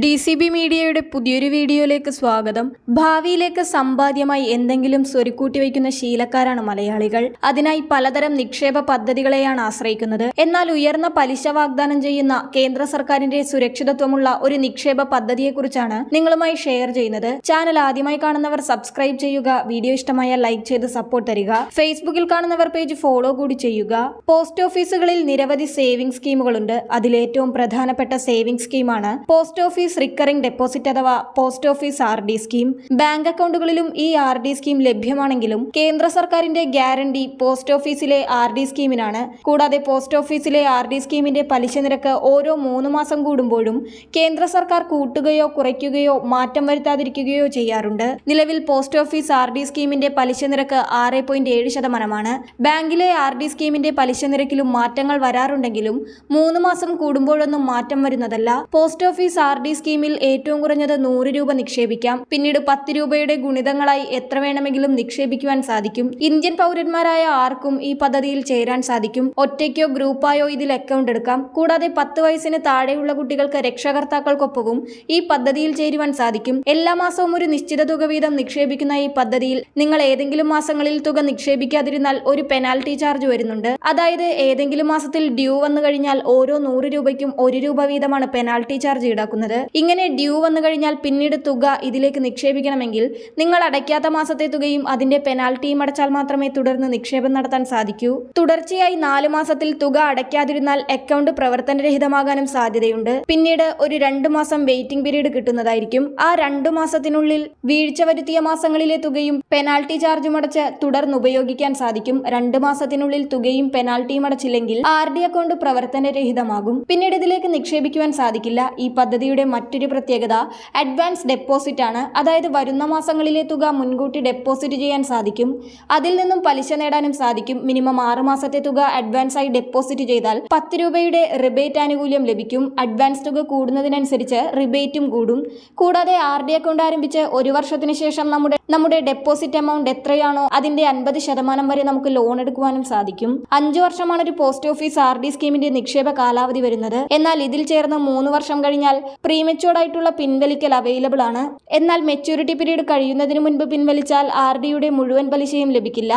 D C B മീഡിയയുടെ പുതിയൊരു വീഡിയോയിലേക്ക് സ്വാഗതം. ഭാവിയിലേക്ക് സമ്പാദ്യമായി എന്തെങ്കിലും സ്വരുക്കൂട്ടി വയ്ക്കുന്ന ശീലക്കാരാണ് മലയാളികൾ. അതിനായി പലതരം നിക്ഷേപ പദ്ധതികളെയാണ് ആശ്രയിക്കുന്നത്. എന്നാൽ ഉയർന്ന പലിശ വാഗ്ദാനം ചെയ്യുന്ന കേന്ദ്ര സർക്കാരിന്റെ സുരക്ഷിതത്വമുള്ള ഒരു നിക്ഷേപ പദ്ധതിയെക്കുറിച്ചാണ് നിങ്ങളുമായി ഷെയർ ചെയ്യുന്നത്. ചാനൽ ആദ്യമായി കാണുന്നവർ സബ്സ്ക്രൈബ് ചെയ്യുക വീഡിയോ ഇഷ്ടമായ ലൈക്ക് ചെയ്ത് സപ്പോർട്ട് തരിക. ഫേസ്ബുക്കിൽ കാണുന്നവർ പേജ് ഫോളോ കൂടി ചെയ്യുക. പോസ്റ്റ് ഓഫീസുകളിൽ നിരവധി സേവിംഗ് സ്കീമുകളുണ്ട്. അതിലേറ്റവും പ്രധാനപ്പെട്ട സേവിംഗ് സ്കീമാണ് പോസ്റ്റ് ഓഫീസ് റിക്കറിംഗ് ഡെപ്പോസിറ്റ് അഥവാ post office R D scheme bank അക്കൗണ്ടുകളിലും ഈ ആർ ഡി സ്കീം ലഭ്യമാണെങ്കിലും കേന്ദ്ര സർക്കാരിന്റെ ഗ്യാരണ്ടി പോസ്റ്റ് ഓഫീസിലെ ആർ ഡി സ്കീമിനാണ് കൂടാതെ പോസ്റ്റ് ഓഫീസിലെ ആർ ഡി സ്കീമിന്റെ പലിശ നിരക്ക് ഓരോ മൂന്ന് മാസം കൂടുമ്പോഴും കേന്ദ്ര സർക്കാർ കൂട്ടുകയോ കുറയ്ക്കുകയോ മാറ്റം വരുത്താതിരിക്കുകയോ ചെയ്യാറുണ്ട്. നിലവിൽ പോസ്റ്റ് ഓഫീസ് ആർ ഡി സ്കീമിന്റെ പലിശ നിരക്ക് ആറ് പോയിന്റ് ഏഴ് ശതമാനമാണ്. ബാങ്കിലെ ആർ ഡി സ്കീമിന്റെ പലിശ നിരക്കിലും മാറ്റങ്ങൾ വരാറുണ്ടെങ്കിലും മൂന്ന് മാസം കൂടുമ്പോഴൊന്നും മാറ്റം വരുന്നതല്ല. പോസ്റ്റ് ഓഫീസ് ആർ ഡി സ്കീമിൽ ഏറ്റവും കുറഞ്ഞത് നൂറ് രൂപ നിക്ഷേപിക്കാം. പിന്നീട് പത്ത് രൂപയുടെ ഗുണിതങ്ങളായി എത്ര വേണമെങ്കിലും നിക്ഷേപിക്കുവാൻ സാധിക്കും. ഇന്ത്യൻ പൗരന്മാരായ ആർക്കും ഈ പദ്ധതിയിൽ ചേരാൻ സാധിക്കും. ഒറ്റയ്ക്കോ ഗ്രൂപ്പായോ ഇതിൽ അക്കൗണ്ട് എടുക്കാം. കൂടാതെ പത്ത് വയസ്സിന് താഴെയുള്ള കുട്ടികൾക്ക് രക്ഷകർത്താക്കൾക്കൊപ്പവും ഈ പദ്ധതിയിൽ ചേരുവാൻ സാധിക്കും. എല്ലാ മാസവും ഒരു നിശ്ചിത തുക വീതം നിക്ഷേപിക്കുന്ന ഈ പദ്ധതിയിൽ നിങ്ങൾ ഏതെങ്കിലും മാസങ്ങളിൽ തുക നിക്ഷേപിക്കാതിരുന്നാൽ ഒരു പെനാൽറ്റി ചാർജ് വരുന്നുണ്ട്. അതായത് ഏതെങ്കിലും മാസത്തിൽ ഡ്യൂ വന്നു കഴിഞ്ഞാൽ ഓരോ നൂറ് രൂപയ്ക്കും ഒരു രൂപ വീതമാണ് പെനാൽറ്റി ചാർജ് ഈടാക്കുന്നത്. ഇങ്ങനെ ഡ്യൂ വന്നു കഴിഞ്ഞാൽ പിന്നീട് തുക ഇതിലേക്ക് നിക്ഷേപിക്കണമെങ്കിൽ നിങ്ങൾ അടയ്ക്കാത്ത മാസത്തെ തുകയും അതിന്റെ പെനാൽറ്റിയും അടച്ചാൽ മാത്രമേ തുടർന്ന് നിക്ഷേപം നടത്താൻ സാധിക്കൂ. തുടർച്ചയായി നാല് മാസത്തിൽ തുക അടയ്ക്കാതിരുന്നാൽ അക്കൗണ്ട് പ്രവർത്തനരഹിതമാകാനും സാധ്യതയുണ്ട്. പിന്നീട് ഒരു രണ്ടു മാസം വെയിറ്റിംഗ് പീരീഡ് കിട്ടുന്നതായിരിക്കും. ആ രണ്ടു മാസത്തിനുള്ളിൽ വീഴ്ച വരുത്തിയ മാസങ്ങളിലെ തുകയും പെനാൽറ്റി ചാർജും അടച്ച് തുടർന്ന് ഉപയോഗിക്കാൻ സാധിക്കും. രണ്ട് മാസത്തിനുള്ളിൽ തുകയും പെനാൽറ്റിയും അടച്ചില്ലെങ്കിൽ ആർ ഡി അക്കൗണ്ട് പ്രവർത്തനരഹിതമാകും. പിന്നീട് ഇതിലേക്ക് നിക്ഷേപിക്കുവാൻ സാധിക്കില്ല. ഈ പദ്ധതിയുടെ മറ്റൊരു പ്രത്യേകത അഡ്വാൻസ് ഡെപ്പോസിറ്റ് ആണ്. അതായത് വരുന്ന മാസങ്ങളിലെ തുക മുൻകൂട്ടി ഡെപ്പോസിറ്റ് ചെയ്യാൻ സാധിക്കും. അതിൽ നിന്നും പലിശ നേടാനും സാധിക്കും. മിനിമം ആറുമാസത്തെ തുക അഡ്വാൻസ് ആയി ഡെപ്പോസിറ്റ് ചെയ്താൽ പത്ത് രൂപയുടെ റിബേറ്റ് ആനുകൂല്യം ലഭിക്കും. അഡ്വാൻസ് തുക കൂടുന്നതിനനുസരിച്ച് റിബേറ്റും കൂടും. കൂടാതെ ആർ ഡി അക്കൗണ്ട് ആരംഭിച്ച് ഒരു വർഷത്തിന് ശേഷം നമ്മുടെ നമ്മുടെ ഡെപ്പോസിറ്റ് എമൗണ്ട് എത്രയാണോ അതിന്റെ അൻപത് ശതമാനം വരെ നമുക്ക് ലോൺ എടുക്കുവാനും സാധിക്കും. അഞ്ചു വർഷമാണ് ഒരു പോസ്റ്റ് ഓഫീസ് ആർ ഡി സ്കീമിന്റെ നിക്ഷേപ കാലാവധി വരുന്നത്. എന്നാൽ ഇതിൽ ചേർന്ന് മൂന്ന് വർഷം കഴിഞ്ഞാൽ പ്രീമെച്ചുവർഡ് ആയിട്ടുള്ള പിൻവലിക്കൽ അവൈലബിൾ ആണ്. എന്നാൽ മെച്യൂരിറ്റി പീരീഡ് കഴിയുന്നതിന് മുൻപ് പിൻവലിച്ചാൽ ആർ ഡിയുടെ മുഴുവൻ പലിശയും ലഭിക്കില്ല.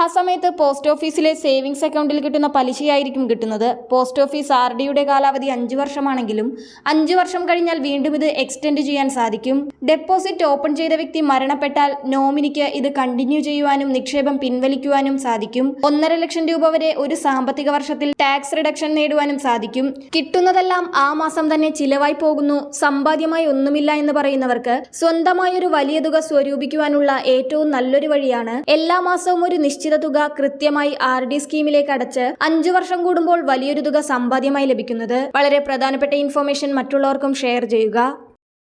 ആ സമയത്ത് പോസ്റ്റ് ഓഫീസിലെ സേവിങ്സ് അക്കൗണ്ടിൽ കിട്ടുന്ന പലിശയായിരിക്കും കിട്ടുന്നത്. പോസ്റ്റ് ഓഫീസ് ആർ ഡിയുടെ കാലാവധി അഞ്ചു വർഷമാണെങ്കിലും അഞ്ചു വർഷം കഴിഞ്ഞാൽ വീണ്ടും ഇത് എക്സ്റ്റെൻഡ് ചെയ്യാൻ സാധിക്കും. ഡെപ്പോസിറ്റ് ഓപ്പൺ ചെയ്ത വ്യക്തി മരണപ്പെട്ടാൽ നോമിനിക്ക് ഇത് കണ്ടിന്യൂ ചെയ്യുവാനും നിക്ഷേപം പിൻവലിക്കുവാനും സാധിക്കും. ഒന്നര ലക്ഷം രൂപ വരെ ഒരു സാമ്പത്തിക വർഷത്തിൽ ടാക്സ് റിഡക്ഷൻ നേടുവാനും സാധിക്കും. കിട്ടുന്നതെല്ലാം ആ മാസം തന്നെ ചിലവായി പോകുന്നു. സമ്പാദ്യമായി ഒന്നുമില്ല എന്ന് പറയുന്നവർക്ക് സ്വന്തമായി ഒരു വലിയ തുക സ്വരൂപിക്കുവാനുള്ള ഏറ്റവും നല്ലൊരു വഴിയാണ് എല്ലാ മാസവും ഒരു നിശ്ചിത തുക കൃത്യമായി ആർ ഡി സ്കീമിലേക്ക് അടച്ച് അഞ്ചു വർഷം കൂടുമ്പോൾ വലിയൊരു തുക സമ്പാദ്യമായി ലഭിക്കുന്നത്. വളരെ പ്രധാനപ്പെട്ട ഇൻഫർമേഷൻ മറ്റുള്ളവർക്കും ഷെയർ ചെയ്യുക.